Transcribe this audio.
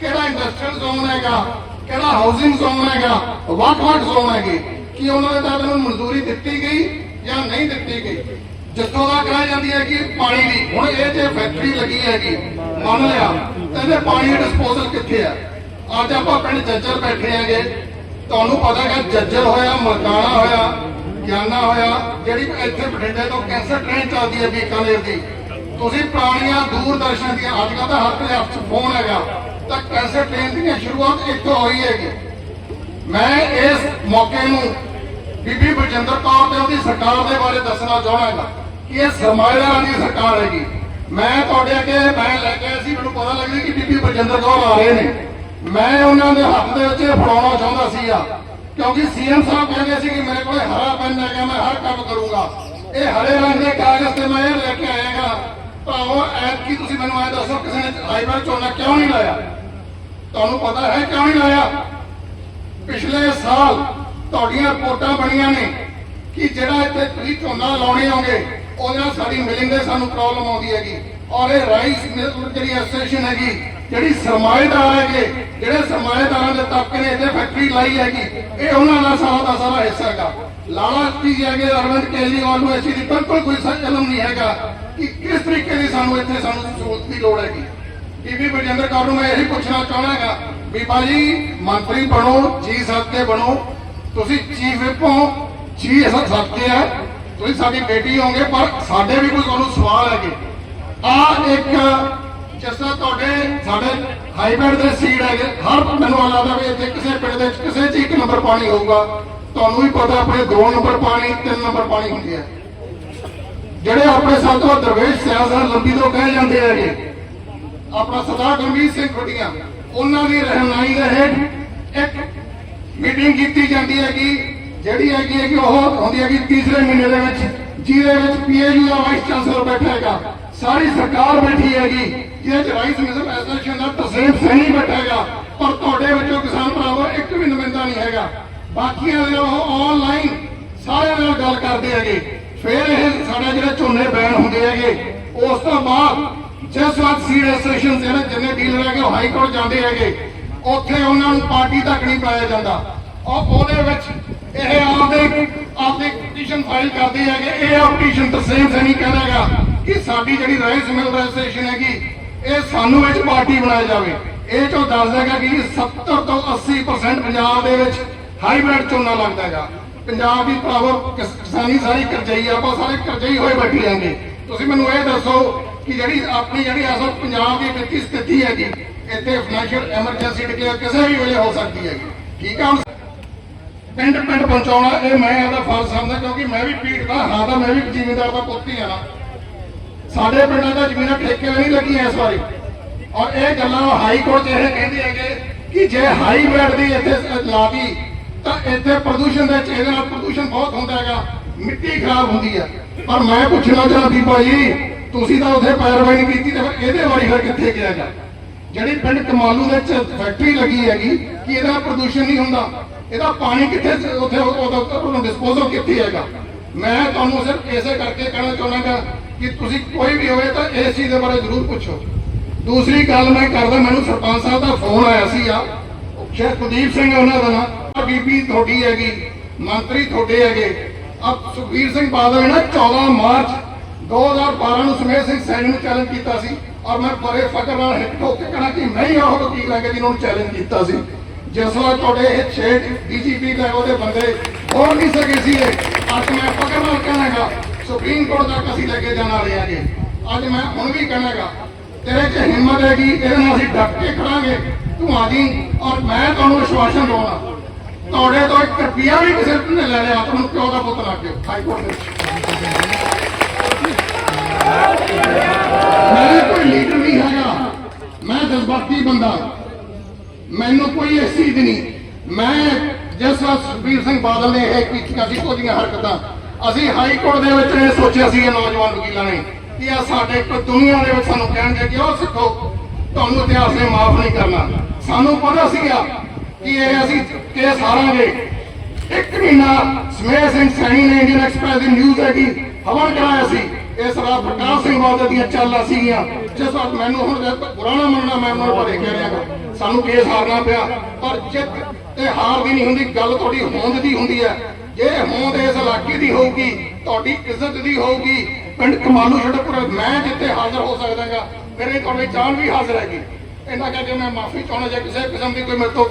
ਕਿਹੜਾ industrial zone ਹੈਗਾ? ਕਿਹੜਾ ਹਾਊਸਿੰਗ ਜ਼ੋਨ ਹੈਗਾ? ਵੱਖ-ਵੱਖ ਜ਼ੋਨ ਹੈਗੇ। ਕੀ ਉਹਨਾਂ ਦੇ ਤਹਿਤ ਨੂੰ ਮਨਜ਼ੂਰੀ ਦਿੱਤੀ ਗਈ ਜਾਂ ਨਹੀਂ ਦਿੱਤੀ ਗਈ? ਜਿੱਥੋਂ ਦਾ ਕਹਾ ਜਾਂਦੀ ਹੈ ਕਿ ਪਾਣੀ ਦੀ। ਹੁਣ ਇਹ ਜੇ ਫੈਕਟਰੀ ਲੱਗੀ ਹੈਗੀ, ਮੰਨ ਲਿਆ, ਤਾਂ ਪਾਣੀ ਡਿਸਪੋਜ਼ਲ ਕਿੱਥੇ ਆ? ਅੱਜ ਆਪਾਂ ਪਿੰਡ ਜੱਜਰ ਬੈਠੇ ਆਂਗੇ ਤੁਹਾਨੂੰ ਪਤਾ ਹੈ ਜੱਜਰ ਹੋਇਆ ਮਰਕਾਣਾ ਹੋਇਆ, ਗਿਆਨਾ ਹੋਇਆ, ਜਿਹੜੀ ਇੱਥੇ ਬਠਿੰਡੇ ਤੋਂ ਕੈਂਸਰ ਟ੍ਰੇਨ ਚੱਲਦੀ ਹੈ ਬੀਕਾਨੇਰ ਦੀ। ਤੁਸੀਂ ਪੁਰਾਣੀਆਂ ਦੂਰਦਰਸ਼ਨ ਦੀਆਂ, ਅੱਜ ਕੱਲ੍ਹ ਤਾਂ ਹਰ ਕੋਈ ਹੱਥ 'ਚ ਫੋਨ ਹੈਗਾ। ਤਾਂ ਕੈਂਸਰ ਟ੍ਰੇਨ ਦੀਆਂ ਸ਼ੁਰੂਆਤ ਇੱਥੋਂ ਹੋਈ ਹੈਗੀ। ਮੈਂ ਇਸ ਮੌਕੇ ਨੂੰ ਬੀਬੀ ਬਲਜਿੰਦਰ ਕੌਰ ਤੇ ਉਹਦੀ ਸਰਕਾਰ ਦੇ ਬਾਰੇ ਦੱਸਣਾ ਚਾਹਾਂਗਾ ਕਿ ਇਹ ਸਰਮਾਏਦਾਰਾਂ ਦੀ ਸਰਕਾਰ ਹੈਗੀ। ਮੈਂ ਤੁਹਾਡੇ ਅੱਗੇ ਮੈਂ ਲੈ ਕੇ ਆਇਆ ਸੀ, ਮੈਨੂੰ ਪਤਾ ਲੱਗਦਾ ਕਿ ਬੀਬੀ ਬਲਜਿੰਦਰ ਕੌਰ ਆ ਰਹੇ ਨੇ। ਮੈਂ ਉਹਨਾਂ ਦੇ ਹੱਥ ਦੇ ਵਿੱਚ ਇਹ ਫੜਾਉਣਾ ਚਾਹੁੰਦਾ ਸੀਗਾ ਕਿਉਂਕਿ ਸੀਐਮ ਸਾਹਿਬ ਕਹਿੰਦੇ ਸੀ ਕਿ ਮੇਰੇ ਕੋਲ ਹਰਾ ਪੈਨ ਹੈਗਾ ਮੈਂ ਹਰ ਕੰਮ ਕਰੂੰਗਾ। ਇਹ ਹਰੇ ਰੰਗ ਦੇ ਕਾਗਜ਼ ਤੇ ਮੈਂ ਇਹ ਲੈ ਕੇ ਆਏਗਾ ਭਾਵੇਂ ਐਤ ਕੀ ਤੁਸੀਂ ਮੈਨੂੰ ਐ ਦੱਸੋ, ਕਿਸੇ ਨੇ ਹਾਈਵੇ ਝੋਨਾ ਕਿਉਂ ਨਹੀਂ ਲਾਇਆ? ਤੁਹਾਨੂੰ ਪਤਾ ਹੈ ਕਿਉਂ ਨਹੀਂ ਲਾਇਆ? ਪਿਛਲੇ ਸਾਲ ਤੁਹਾਡੀਆਂ ਰਿਪੋਰਟਾਂ ਬਣੀਆਂ ਨੇ ਕਿ ਜਿਹੜਾ ਇੱਥੇ ਤੁਸੀਂ ਝੋਨਾ ਲਾਉਣੇ ਹੋਗੇ ਉਹਦੇ ਨਾਲ ਸਾਡੀ ਮਿਲਿੰਗ ਦੇ ਸਾਨੂੰ ਪ੍ਰੋਬਲਮ ਆਉਂਦੀ ਹੈਗੀ। ਔਰ ਇਹ ਰਾਈਸ ਮਿਲ ਜਿਹੜੀ ਐਸੋਸੀਏਸ਼ਨ ਹੈਗੀ, ਜਿਹੜੀ ਸਰਮਾਏਦਾਰ ਹੈਗੇ, ਜਿਹੜੇ ਸਰਮਾਏਦਾਰਾਂ ਦੇ ਤਬਕੇ ਨੇ ਇੱਥੇ ਫੈਕਟਰੀ ਲਾਈ ਹੈਗੀ, ਇਹ ਉਹਨਾਂ ਦਾ ਸਾਰਾ ਦਾ ਸਾਰਾ ਹਿੱਸਾ ਹੈਗਾ। ਲਾਲਾ ਜੀ ਹੈਗੇ, ਅਰਵਿੰਦ ਕੇਜਰੀਵਾਲ ਨੂੰ ਐਸੀ ਦੀ ਬਿਲਕੁਲ ਕੋਈ ਸ- ਇਲਮ ਨਹੀਂ ਹੈਗਾ ਕਿ ਕਿਸ ਤਰੀਕੇ ਦੀ ਸਾਨੂੰ ਇੱਥੇ ਸਾਨੂੰ ਸਹੂਲਤ ਦੀ ਲੋੜ ਹੈਗੀ। ਬੀਬੀ ਬਲਜਿੰਦਰ ਕੌਰ ਨੂੰ ਮੈਂ ਇਹੀ ਪੁੱਛਣਾ ਚਾਹਣਾਗਾ ਵੀ ਬਾਜੀ ਮੰਤਰੀ ਬਣੋ, ਜੀ ਸਦਕੇ ਬਣੋ। ਤੁਸੀਂ ਚੀਫ ਵਿਪ ਹੋ ਜੀ ਸਦਕੇ ਆ। ਤੁਸੀਂ ਸਾਡੀ ਬੇਟੀ ਹੋਗੇ ਪਰ ਸਾਡੇ ਵੀ ਕੋਈ ਤੁਹਾਨੂੰ ਸਵਾਲ ਹੈਗੇ। ਆ ਇੱਕ, ਜਿਸ ਤਰ੍ਹਾਂ ਤੁਹਾਡੇ, ਸਾਡੇ ਹਾਈਬ੍ਰਿਡ ਦੇ ਸੀਡ ਹੈਗੇ। ਹਰ ਮੈਨੂੰ ਲੱਗਦਾ ਵੀ ਇੱਥੇ ਕਿਸੇ ਪਿੰਡ ਦੇ ਵਿੱਚ ਕਿਸੇ 'ਚ ਇੱਕ ਨੰਬਰ ਪਾਣੀ ਹੋਊਗਾ। ਤੁਹਾਨੂੰ ਵੀ ਪਤਾ ਆਪਣੇ ਦੋ ਨੰਬਰ ਪਾਣੀ, ਤਿੰਨ ਨੰਬਰ ਪਾਣੀ ਹੁੰਦੀ ਹੈ। ਜਿਹੜੇ ਆਪਣੇ ਸਭ ਤੋਂ ਦਰਵੇਸ਼ ਸਿਆਸਤ ਲੰਬੀ ਤੋਂ ਕਹੇ ਜਾਂਦੇ ਹੈਗੇ। ਆਪਣਾ ਸਰਦਾਰ ਗੰਭੀਰ ਸਿੰਘ ਖੁੱਡੀਆਂ, ਉਹਨਾਂ ਦੀ ਰਹਿਨਮਾਈ ਦੇ ਹੇਠ ਇੱਕ ਮੀਟਿੰਗ ਕੀਤੀ ਜਾਂਦੀ ਹੈ ਕਿ ਜਿਹੜੀ ਹੈਗੀ ਹੈ ਕਿ ਉਹ ਹੁੰਦੀ ਹੈ ਕਿ ਤੀਸਰੇ ਮਹੀਨੇ ਦੇ ਵਿੱਚ, ਜਿਹਦੇ ਵਿੱਚ ਪੀਏਯੂ ਦਾ ਵਾਈਸ ਚਾਂਸਲਰ ਬੈਠਾ ਹੈਗਾ। ਸਾਰੀ ਸਰਕਾਰ ਬੈਠੀ ਹੈਗੀ, ਜਿਹਦੇ ਚ ਰਾਈਸ ਮਿਸਲ ਐਸੋਸੀਏਸ਼ਨ ਦਾ ਤਸਰੀਫ ਸਹੀ ਬੈਠਾ ਪਰ ਤੁਹਾਡੇ ਵਿੱਚੋਂ ਕਿਸਾਨ ਭਰਾਵੋ, ਇੱਕ ਵੀ ਨੁਮਾਇੰਦਾ ਨਹੀਂ ਹੈਗਾ। ਬਾਕੀਆਂ ਦੇ ਉਹ ਆਨਲਾਈਨ ਸਾਰਿਆਂ ਨਾਲ ਗੱਲ ਕਰਦੇ ਹੈਗੇ। ਫਿਰ ਇਹ ਸਾਡੇ ਜਿਹੜੇ ਝੋਨੇ ਬੈਨ ਹੁੰਦੇ ਹੈਗੇ, ਉਸ ਤੋਂ ਬਾਅਦ ਜਿਸ ਵਾਰ ਸੀਡ ਐਸੋਸੀਏਸ਼ਨ ਦੇ ਜਿੰਨੇ ਡੀਲਰ ਹੈਗੇ ਉਹ ਹਾਈ ਕੋਰਟ ਜਾਂਦੇ ਹੈਗੇ ਉੱਥੇ ਉਹਨਾਂ ਨੂੰ ਪਾਰਟੀ ਤੱਕ ਨਹੀਂ ਪਾਇਆ ਜਾਂਦਾ। ਉਹ ਉਹਦੇ ਵਿੱਚ ਇਹ ਆਪਦੇ ਆਪਦੇ ਪਟੀਸ਼ਨ ਫਾਈਲ ਕਰਦੇ ਹੈਗੇ, ਇਹ ਪਟੀਸ਼ਨ ਤਸਲੀਮ ਸੈਣੀ ਕਹਿੰਦਾਗਾ ਕਿ ਸਾਡੀ ਜਿਹੜੀ ਰਾਈਸ ਮਿਲ ਐਸੋਸੀਏਸ਼ਨ ਹੈਗੀ, ਇਹ ਸਾਨੂੰ ਵਿੱਚ ਪਾਰਟੀ ਬਣਾਇਆ ਜਾਵੇ। ਇਹ ਚੋਂ ਦੱਸਦਾਗਾ ਕਿ 70 ਤੋਂ 80% ਪੰਜਾਬ ਦੇ ਵਿੱਚ ਹਾਈਬ੍ਰਿਡ ਝੋਨਾ ਲੱਗਦਾ ਹੈਗਾ। ਪੰਜਾਬ ਦੀ ਭਰਾਵੋ ਕਿਸਾਨੀ ਸਾਰੀ ਕਰਜਈ ਆਪਾਂ ਸਾਰੇ ਕਰਜਈ ਹੋਏ ਬੈਠੇ ਆਂਗੇ ਤੁਸੀਂ ਮੈਨੂੰ ਇਹ ਦੱਸੋ ਕਿ ਜਿਹੜੀ ਆਪਣੀ ਜਿਹੜੀ ਅਸਲ ਪੰਜਾਬ ਦੀ ਵਿੱਤੀ ਸਥਿਤੀ ਹੈਗੀ, ਇੱਥੇ ਫਾਈਨੈਂਸ਼ੀਅਲ ਐਮਰਜੈਂਸੀ ਡਿਕਲੇਅਰ ਕਿਸੇ ਵੀ ਵੇਲੇ ਹੋ ਸਕਦੀ ਹੈਗੀ। ਠੀਕ ਆ? ਪਿੰਡ ਪਿੰਡ ਪਹੁੰਚਾਉਣਾ, ਇਹ ਮੈਂ ਇਹਦਾ ਫਰਜ਼ ਸਮਝਦਾ ਕਿਉਂਕਿ ਮੈਂ ਵੀ ਪੀੜ ਦਾ ਹਾਂ ਤਾਂ ਮੈਂ ਵੀ ਜ਼ਿਮੀਂਦਾਰ ਦਾ ਪੁੱਤ ਹੀ। ਆ ਸਾਡੇ ਪਿੰਡਾਂ ਦਾ ਜ਼ਮੀਨਾਂ ਠੇਕੇ ਨਹੀਂ ਲੱਗੀਆਂ ਇਸ ਵਾਰੀ। ਔਰ ਇਹ ਗੱਲਾਂ ਹਾਈ ਕੋਰਟ 'ਚ ਇਹ ਕਹਿੰਦੇ ਹੈਗੇ ਕਿ ਜੇ ਹਾਈ ਬ੍ਰਿਡ ਦੀ ਇੱਥੇ ਲਾਤੀ, ਤਾਂ ਇੱਥੇ ਪ੍ਰਦੂਸ਼ਣ ਦੇ ਇਹਦੇ ਨਾਲ ਪ੍ਰਦੂਸ਼ਣ ਬਹੁਤ ਹੁੰਦਾ ਹੈਗਾ, ਮਿੱਟੀ ਖਰਾਬ ਹੁੰਦੀ ਹੈ। ਪਰ ਮੈਂ ਪੁੱਛਣਾ ਚਾਹੁੰਦਾ ਭਾਈ ਤੁਸੀਂ ਤਾਂ ਉੱਥੇ ਪੈਰਵਾਈ ਨਹੀਂ ਕੀਤੀ ਤੇ ਫਿਰ ਇਹਦੇ ਬਾਰੇ ਫਿਰ ਕਿੱਥੇ ਗਿਆ ਗਾ ਜਿਹੜੀ ਪਿੰਡ ਕਮਾਲੂ ਦੇ ਚ ਫੈਕਟਰੀ ਲੱਗੀ ਹੈਗੀ, ਕਿ ਇਹਦਾ ਪ੍ਰਦੂਸ਼ਣ ਨਹੀਂ ਹੁੰਦਾ? ਇਹਦਾ ਪਾਣੀ ਕਿੱਥੇ ਉੱਥੇ ਉਹਦਾ ਡਿਸਪੋਜ਼ਲ ਕਿੱਥੇ ਹੈਗਾ? ਮੈਂ ਤੁਹਾਨੂੰ ਸਿਰਫ ਇਸੇ ਕਰਕੇ ਕਹਿਣਾ ਚਾਹੁੰਦਾ ਕਿ ਤੁਸੀਂ ਕੋਈ ਵੀ ਹੋਵੇ ਤਾਂ ਇਸ ਚੀਜ਼ ਦੇ ਬਾਰੇ ਜ਼ਰੂਰ ਪੁੱਛੋ। ਦੂਸਰੀ ਗੱਲ ਮੈਂ ਕਰਦਾ, ਮੈਨੂੰ ਸਰਪੰਚ ਸਾਹਿਬ ਦਾ ਫੋਨ ਆਇਆ ਸੀ ਆ ਸ਼ੇਖ ਕੁਲਦੀਪ ਸਿੰਘ ਉਹਨਾਂ ਦਾ ਨਾਮ ਬੀਬੀ ਤੁਹਾਡੀ ਹੈਗੀ, ਮੰਤਰੀ ਤੁਹਾਡੇ ਹੈਗੇ। ਅਬ ਸੁਖਬੀਰ ਸਿੰਘ ਬਾਦਲ ਨੇ ਨਾ 14 ਮਾਰਚ 2012 ਨੂੰ ਸਮੇਤ ਸਿੰਘ ਸੈਣੀ ਨੂੰ ਚੈਲੰਜ ਕੀਤਾ ਸੀ ਔਰ ਮੈਂ ਬੜੇ ਫਕਰ ਨਾਲ ਹਿੱਟ ਹੋ ਕੇ ਕਹਣਾ ਕਿ ਮੈਂ ਹੀ ਉਹ ਵਕੀਲ ਹੈ ਕਿ ਜਿਹਨਾਂ ਨੂੰ ਚੈਲੰਜ ਕੀਤਾ ਸੀ। ਜਿਸ ਵਾਰ ਤੁਹਾਡੇ ਇਹ ਛੇ ਡੀਜੀਪੀ ਲੈਵਲ ਦੇ ਬੰਦੇ ਹੋ ਨਹੀਂ ਸਕੇ ਸੀ ਅੱਜ ਮੈਂ ਫਕਰ ਨਾਲ ਕਹਾਂਗਾ ਸੁਪਰੀਮ ਕੋਰਟ ਤੱਕ ਅਸੀਂ ਲੈ ਕੇ ਜਾਣ ਵਾਲੇ ਹੈਗੇ ਅੱਜ ਮੈਂ ਹੁਣ ਵੀ ਕਹਾਂਗਾ ਤੇਰੇ 'ਚ ਹਿੰਮਤ ਹੈਗੀ, ਇਹਦੇ ਨਾਲ ਅਸੀਂ ਡਟ ਕੇ ਖੜਾਂਗੇ। ਤੂੰ ਆ ਜੀ, ਔਰ ਮੈਂ ਤੁਹਾਨੂੰ ਵਿਸ਼ਵਾਸਨ ਦਵਾਉਣਾ ਤੁਹਾਡੇ ਤੋਂ ਇੱਕ ਰੁਪਿਆ ਵੀ ਕਿਸੇ ਨੇ ਲੈ ਲਿਆ ਤੁਹਾਨੂੰ ਪਿਓ ਦਾ ਪੁੱਤ ਲੱਗ ਗਿਆ ਹਾਈ ਕੋਰਟ ਦੇ ਵਿੱਚ ਕੋਈ ਲੀਡਰ ਨਹੀਂ ਹੈਗਾ ਮੈਂ ਜਜ਼ਬਾਤੀ ਬੰਦਾ। ਮੈਨੂੰ ਕੋਈ ਇਸ ਚੀਜ਼ ਨਹੀਂ। ਮੈਂ ਜਿਸ ਵਾਰ ਸੁਖਬੀਰ ਸਿੰਘ ਬਾਦਲ ਨੇ ਇਹ ਕੀਤੀਆਂ ਸੀ ਉਹਦੀਆਂ ਹਰਕਤਾਂ। ਅਸੀਂ ਹਾਈ ਕੋਰਟ ਦੇ ਵਿੱਚ ਇਹ ਸੋਚਿਆ ਸੀ ਇਹ ਨੌਜਵਾਨ ਵਕੀਲਾਂ ਨੇ ਕਿ ਆ ਸਾਡੇ ਕੋ ਦੁਨੀਆ ਦੇ ਵਿੱਚ ਸਾਨੂੰ ਕਹਿਣਗੇ ਕਿ ਉਹ ਸਿੱਖੋ, ਤੁਹਾਨੂੰ ਇਤਿਹਾਸ ਨੇ ਮਾਫ ਨਹੀਂ ਕਰਨਾ। ਸਾਨੂੰ ਪਤਾ ਸੀਗਾ ਕਿ ਇਹ ਅਸੀਂ ਕੇਸ ਹਾਰਾਂਗੇ। ਇੱਕ ਮਹੀਨਾ ਸਮੇਰ ਸਿੰਘ ਸੈਣੀ ਨੇ ਇੰਡੀਅਨ ਐਕਸਪ੍ਰੈਸ ਦੀ ਨਿਊਜ਼ ਹੈਗੀ, ਹਵਨ ਕਰਾਇਆ ਸੀ। ਇਹ ਸਰਦਾਰ ਪ੍ਰਕਾਸ਼ ਸਿੰਘ ਬਾਦਲ ਦੀਆਂ ਚਾਲਾਂ ਸੀਗੀਆਂ। ਜਿਸ ਵਕਤ ਮੈਨੂੰ ਹੁਣ ਪੁਰਾਣਾ ਮੰਨਣਾ, ਮੈਂ ਉਹਨਾਂ ਬਾਰੇ ਕਹਿ ਰਿਹਾ ਸਾਨੂੰ ਕੇਸ ਹਾਰਨਾ ਪਿਆ। ਪਰ ਜਿੱਤ ਤੇ ਹਾਰ ਦੀ ਨਹੀਂ ਹੁੰਦੀ, ਗੱਲ ਤੁਹਾਡੀ ਹੋਂਦ ਦੀ ਹੁੰਦੀ ਹੈ। ਜੇ ਹੋਂਦ ਇਸ ਇਲਾਕੇ ਦੀ ਹੋਊਗੀ, ਤੁਹਾਡੀ ਇੱਜ਼ਤ ਦੀ ਹੋਊਗੀ, ਪਿੰਡ ਕਮਾਲੂ ਛੜਪੁਰ ਮੈਂ ਜਿੱਥੇ ਹਾਜ਼ਰ ਹੋ ਸਕਦਾਗਾ, ਮੇਰੇ ਤੁਹਾਡੇ ਚਾਹਣ ਵੀ ਹਾਜ਼ਰ ਹੈਗੀ। ਇਹਨਾਂ ਕਰਕੇ ਮੈਂ ਮਾਫੀ ਚਾਹੁੰਦਾ, ਜੇ ਕਿਸੇ ਕਿਸਮ ਦੀ ਕੋਈ ਮੇਰੇ ਤੋਂ